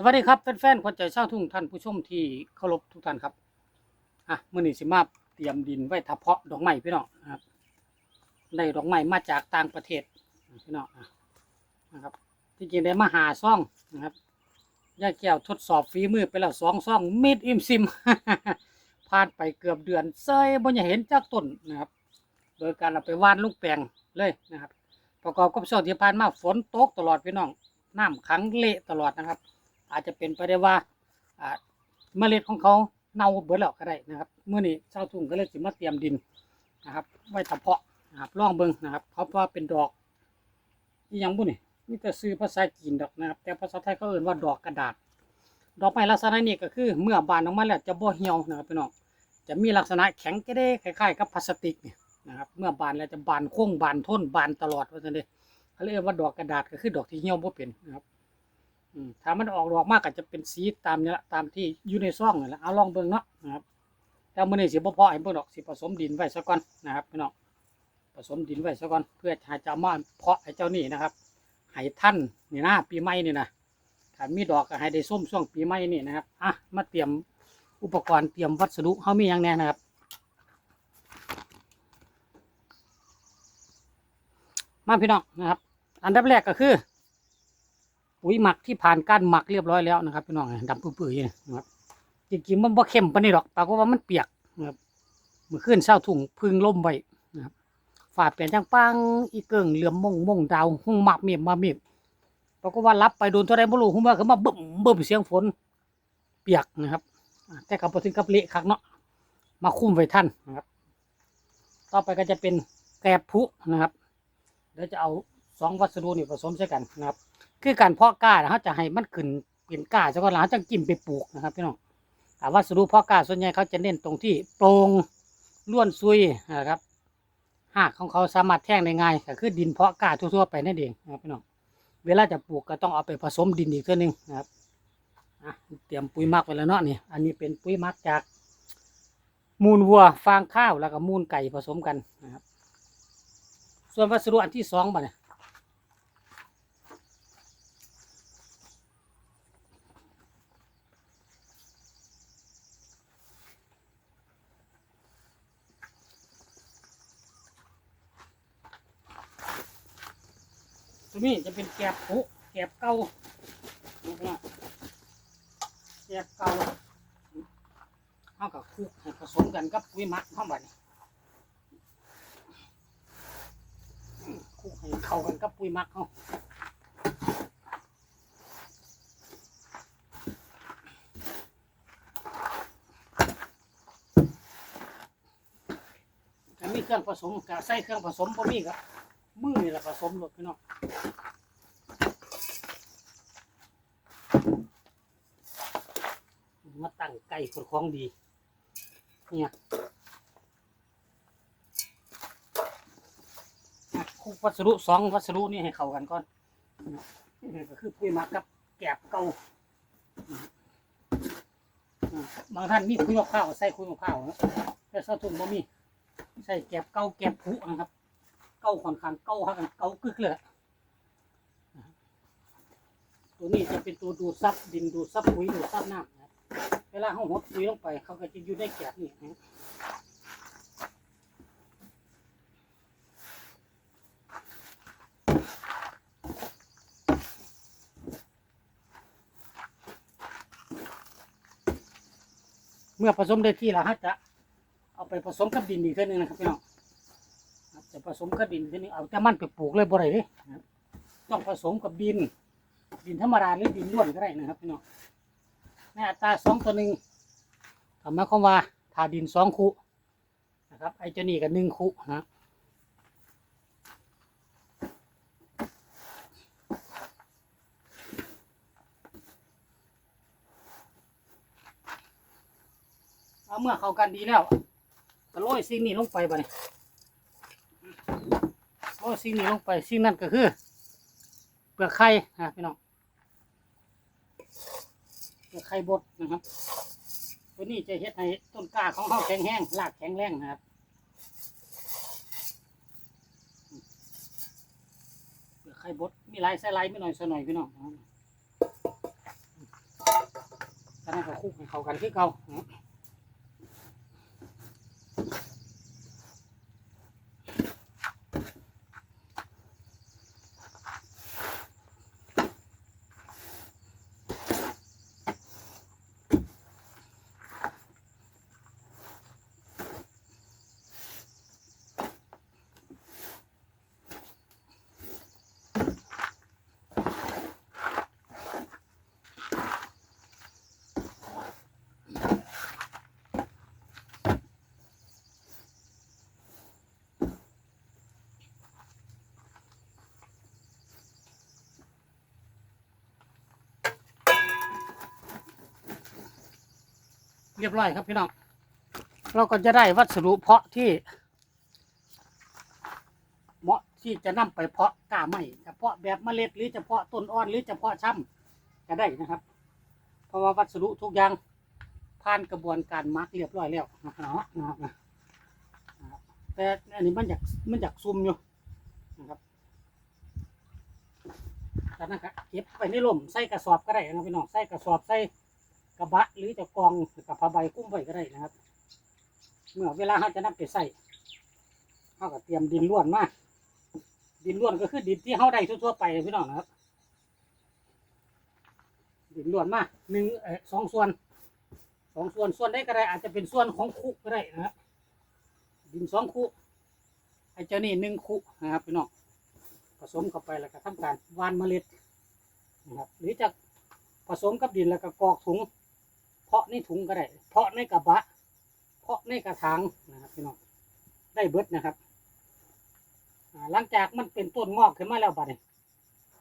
สวัสดีครับแฟนๆคนใจเช่างทุ่งท่านผู้ชมที่เคารพทุกท่านครับอะมื้อนี้สิมาเตรียมดินไว้ทับเพาะดอกไม้พี่น้องนะครับได้ดอกไม้มาจากต่างประเทศพี่น้องนะครับ ที่จริงได้มาหาซ่องนะครับย่าแก้วทดสอบฝีมือไปแล้วสองซ่องมิดอิมซิมผ่านไปเกือบเดือนเซยบ่อยาเห็นจากต้นนะครับ โดยการเอาไปว่านลูกแปลงเลยนะครับ ประกอบกับช่วงที่ผ่านมาฝนตกตลอดพี่น้องน้ำขังเละตลอดนะครับ อาจจะเป็นไปได้ว่าเมล็ดของเขาเน่าเบิดแล้วก็ได้นะครับเมื่อนี้ชาวทุ่งก็เลยสิมาเตรียมดินนะครับ ไว้ทำเพาะนะครับลองเบิงนะครับเพราะว่าเป็นดอกอีหยังบุนี่มีแต่ซื้อภาษาจีนดอกนะครับ แต่ภาษาไทยเขาเอ่นว่าดอกกระดาษ ดอกไม้ลักษณะนี้ก็คือเมื่อบานออกมาแล้วจะบ่เหี่ยวนะครับพี่น้องจะมีลักษณะแข็งกระเด้คล้ายๆกับพลาสติกเนี่ยนะครับเมื่อบานแล้วจะบานโค้งบานทนบานตลอดว่าซั่นเด้เขาเรียกว่าดอกกระดาษก็คือดอกที่เหี่ยวบ่เป็นนะครับ อืมถ้ามันออกดอกมากก็จะเป็นสีตามนี้ละตามที่อยู่ในซ่องนี่แหละเอาลองเบิ่งเนาะนะครับแต่มื้อนี้สิบ่พอให้เบิ่งดอกสิผสมดินไว้ซะก่อนนะครับพี่น้องผสมดินไว้ซะก่อนเพื่อห้เจ้ามาเพาะให้เจ้านี่นะครับให้ท่านนี่นะปีใหม่นี่นะถ้ามีดอกก็ให้ได้ส้มช่วงปีใหม่นี่นะครับอะมาเตรียมอุปกรณ์เตรียมวัสดุเฮามีหยังแน่นะครับมาพี่น้องนะครับ อันดับแรกก็คือ ปุ๋ยหมักที่ผ่านการหมักเรียบร้อยแล้วนะครับพี่น้องดำปื้อๆอย่างนี้นะครับจริงๆมันบ่เข้มปานนี้หรอกปรากฏว่ามันเปียกนะครับเมื่อคืนเช้าถุงพึ่งล่มไว้นะครับฝ่าเปลี่ยนจังปังอีเกิงเหลื่อมมงมงดาวหุ่งมักเมียบมาเมียบปรากฏว่ารับไปโดนเท่าไรบ่รู้หุ่มว่าเขามาบึ้มบึ้มเสียงฝนเปียกนะครับ แต่กับพอถึงกับเละคักเนาะมาคุ้มไว้ท่านนะครับ ต่อไปก็จะเป็นแกบผุนะครับเดี๋ยวจะเอาสองวัสดุนี่ผสมใส่กันนะครับ คือการเพาะกล้าเขาจะให้มันขึ้นเป็นกล้าซะก่อนหลังจากจิ้มไปปลูกนะครับพี่น้องแต่วัสดุเพาะกล้าส่วนใหญ่เขาจะเน้นตรงที่โปร่งล้วนซุยนะครับหากของเขาสามารถแท่งได้ง่ายก็คือดินเพาะกล้าทั่วๆไปนั่นเองนะครับพี่น้องเวลาจะปลูกก็ต้องเอาไปผสมดินอีกเท่านึงนะครับเตรียมปุ๋ยมักไว้แล้วเนาะนี่อันนี้เป็นปุ๋ยมักจากมูลวัวฟางข้าวแล้วก็มูลไก่ผสมกันนะครับ ส่วนวัสดุอันที่สองบ่เนี่ย ตัวนี้จะเป็นแกบผุแกบเก่าแกบเก่าเอากับคุกให้ผสมกันกับปุ๋ยมักเข้าไปคุกให้เข้ากันกับปุ๋ยมักเขาถ้ามีเครื่องผสมก็ใส่เครื่องผสมบ่มีก็ มือนี่แหละผสมหมดพี่น้องมาตั้งไก่คนของดี เนี่ยคุกวัสดุสองวัสดุนี่ให้เข้ากันก่อนนี่ก็คือปุยมักกับแกบเก่าบางท่านมีคุยมะพร้าวใส่คุยมะพร้าวนะแต่สาวทุ่งบ่มี ใส่แกบเก่าแกบผุนะครับาค่อนข้างเก่าครับเก่ากึกเลยอะตัวนี้จะเป็นตัวดูดซับดินดูดซับปุ๋ยดูดซับน้ำนะครับเวลาเขาหดปุ๋ยลงไป เขาก็จะอยู่ในแกบนี่นะเมื่อผสมได้ที่แล้วฮะจะเอาไปผสมกับดินอีกเท่านึงนะครับพี่น้อง จะผสมกับดินทีนึงเอาแต่มันไปปลูกเลยบ่ได้เด้นะครับต้องผสมกับดิน ดินธรรมดาหรือดินล้วนก็ได้นะครับพี่น้องในอัตราสองต่อหนึ่งทำมาความว่าถาดินสองคุนะครับ ไอเจ้านี่กับหนึ่งคุนะเอาเมื่อเข้ากันดีแล้วก็โรยสิ่งนี้ลงไปบ่เนี่ย โรยสิ่งนี้ลงไปสิ่งนั้นก็คือ เปลือกไข่นะพี่น้องเปลือกไข่บดนะครับตัวนี้จะเฮ็ดให้ต้นกล้าของเขาแข็งแห้งรากแข็งแรงนะครับเปลือกไข่บดมีลายไส้ลายไม่หน่อยสหน่อยพี่น้องนะครับจากนั้นก็คลุกให้เข้ากันคือเก่านะ เรียบร้อยครับพี่น้อง เราก็จะได้วัสดุเพาะที่เหมาะที่จะนำไปเพาะกล้าไม้จะเพาะแบบเมล็ดหรือจะเพาะต้นอ่อนหรือจะเพาะช่ำก็ได้นะครับ เพราะว่าวัสดุทุกอย่างผ่านกระบวนการมาร์กเรียบร้อยแล้วนะครับนะครับแต่อันนี้มันอยากมันอยากซุ่มอยู่นะครับจากนั้นก็เก็บไปในร่มใส่กระสอบก็ได้นะพี่น้องใส่กระสอบใส่ กระบะหรือจะกองกับผ้าใบกุ้มไว้ก็ได้นะครับ เมื่อเวลาเขาจะนำไปใส่เขาก็เตรียมดินล้วนมาดินล้วนก็คือดินที่เขาได้ทั่วๆไปพี่น้องนะครับ ดินล้วนมาหนึ่งเออสองส่วนสองส่วนส่วนได้ก็ได้อาจจะเป็นส่วนของคุก็ได้นะครับดินสองคุไอ้เจ้านี่หนึ่งคุนะครับพี่น้องผสมเข้าไปแล้วก็ทำการวานเมล็ดนะครับหรือจะผสมกับดินแล้วก็กรอกถุง เพาะในถุงก็ได้ เพาะในกระบะ เพาะในกระถางนะครับพี่น้องได้เบิดนะครับหลังจากมันเป็นต้นงอกขึ้นมาแล้วบัดนี้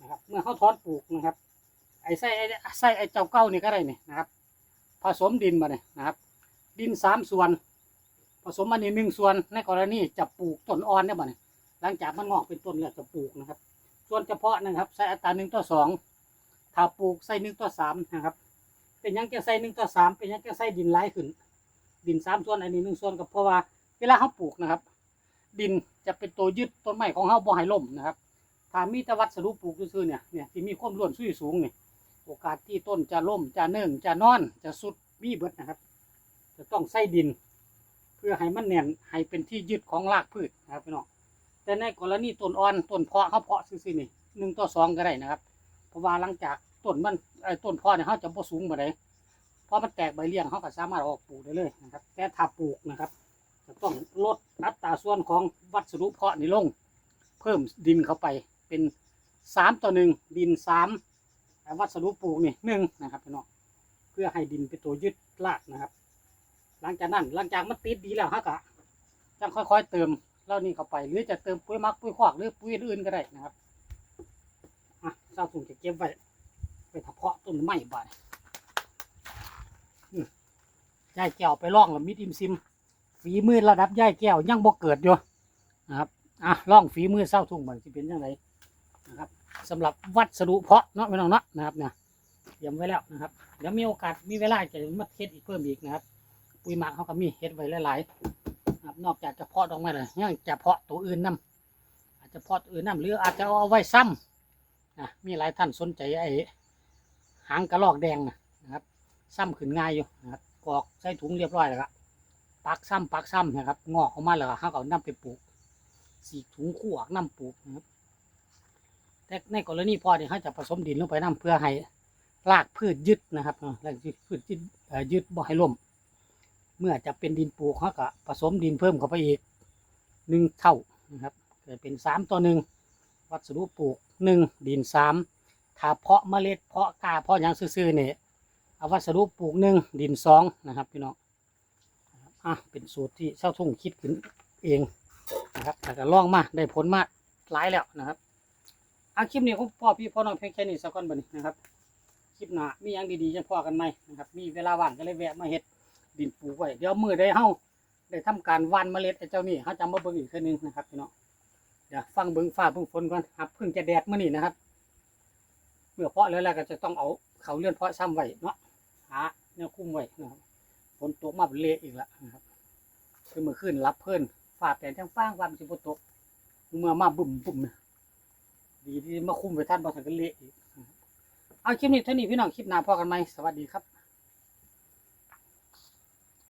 นะครับเมื่อเขาถอนปลูกนะครับ ไอ้ไส้ไอ้ไส้ไอ้เจ้าเก้านี่ก็ได้นี่นะครับ ผสมดินมาเนี่ยนะครับ ดินสามส่วน ผสมมันนี่หนึ่งส่วนในกรณีจะปลูกต้นอ่อนเนี่ยบ่เนี่ยหลังจากมันงอกเป็นต้นแล้วจะปลูกนะครับ ส่วนเฉพาะนะครับใส่อัตราหนึ่งต่อสองถ้าปลูกใส่หนึ่งต่อสามนะครับ เป็นยังจะใส่หนึ่งต่อสามเป็นยังจะใส่ดินหลายขึ้น ดินสามส่วนอันนี้หนึ่งส่วนก็เพราะว่าเวลาเขาปลูกนะครับ ดินจะเป็นตัวยึดต้นไม้ของเขาบ่ให้ล่มนะครับถ้ามีต่วัสดุปปลูกซื่อๆเนี่ยเนี่ยที่มีความร่วนซุยสูงเนี่ยโอกาสที่ต้นจะล่มจะเนื่องจะนอนจะสุดมีเบิดนะครับ จะต้องใส่ดิน เพื่อให้มันแน่นให้เป็นที่ยึดของรากพืชนะครับพี่น้องแต่ในกรณีต้นอ่อนต้นเพาะเขาเพาะซื่อๆนี่หนึ่งต่อสองก็ได้นะครับ เพราะว่าหลังจาก ต้นมันไอ้ต้นเพาะเนี่ยเขาจะบ่สูงบ่ได้พอมันแตกใบเลี้ยงเขาก็สามารถเอาออกปลูกได้เลยนะครับ แต่ถ้าปลูกนะครับจะต้องลดอัตราส่วนของวัสดุเพาะนี่ลง เพิ่มดินเข้าไปเป็นสามต่อหนึ่งดินสามแต่วัสดุปลูกนี่หนึ่งนะครับพี่น้องเพื่อให้ดินเป็นตัวยึดรากนะครับ หลังจากนั้นหลังจากมันติดดีแล้วฮะกะจังค่อยๆเติมเล่านี้เข้าไป หรือจะเติมปุ๋ยมักปุ๋ยคอกหรือปุ๋ยอื่นก็ได้นะครับอะเจ้าถุงจะเก็บไว้ ไปเฉพาะต้นไม้บ่ายอืมยายแก้วไปล่องล้วมิดอิมซิม ฝีมือระดับยายแก้วยังบ่เกิดอยู่นะครับอะล่องฝีมือเศร้าทุ่งมันจะเป็นยังไงนะครับสำหรับวัสดุเพาะเนาะพี่น้องเนาะนะครับเนี่ยเตรียมไว้แล้วนะครับเดี๋ยวมีโอกาสมีเวลาจะมาเทสอีกเพิ่มอีกนะครับ ปุ๋ยหมักเขาก็มีเฮ็ดไว้หลายๆนะครับนอกจากจะเพาะดอกไม้เลยยังจะเพาะตัวอื่นนํอาจจะเพาะตัวอื่นนํหรืออาจจะเอาไว้ซ้ำนะมีหลายท่านสนใจไอ้ หางกระรอกแดงนะนะครับ ซ้ำขึ้นง่ายอยู่นะครับกรอกใส่ถุงเรียบร้อยแล้วละปักซ้ำปักซ้ำนะครับ งอกออกมาแล้วเขาก็นำไปปลูกสีถุงคู่ออกนำปลูกนะครับแต่ในกรณีพอเนี่ยเขาจะผสมดินลงไปนํเพื่อให้รากพืชยึดนะครับเนาะรากพืชยึดยึดบ่ให้ล่ม เมื่อจะเป็นดินปลูกเขาก็ผสมดินเพิ่มเข้าไปอีกหนึ่งเท่านะครับเกิดเป็นสามต่อหนึ่งวัสดุปลูกหนึ่งดินสาม ถ้าเพาะเมล็ดเพาะกาเพาะยังซื่อๆเนี่ยเอาวัสดุปลูกหนึ่งดินสองนะครับพี่น้องอะเป็นสูตรที่เช่าทุ่งคิดขึ้นเองนะครับแต่ก็ลองมาได้ผลมาหลายแล้วนะครับอะคลิปนี้ผมพ่อพี่พ่อน้องเพียงแค่นี้สักก่อนบัดนี้นะครับคลิปหน้ามีอย่างดีๆจะพ่อกันไหมนะครับ มีเวลาว่างก็เลยแวะมาเฮ็ดดินปลูกไว้เดี๋ยวมือได้เฮาได้ทำการว่านเมล็ดไอ้เจ้านี่เขาจะมาเบิ่งอีกคืนนึงนะครับพี่น้องเดี๋ยวฟังเบิ่งฟ้าเบิ่งฝนก่อนครับเพิ่งจะแดดเมื่อนี้นะครับ มื่อเพาะแล้วแล้วก็จะต้องเอาเขาเลื่อนเพาะซ้ำไว้เนาะหาแนวคุ้มไว้นะครับฝนตกมาเป็นเละอีกแล้วนะครับคือเมื่อคืนรับเพื่อนฝ่าแปลนทั้งฟ้างความสิบตกเมื่อมาบุ่มบุ่มนี่ยดีที่มาคุ้มไปท่านบอสันก็เละอีกเอาคลิปนี้เท่านี้พี่น้องคลิปหน้าพอกันไหมสวัสดีครับ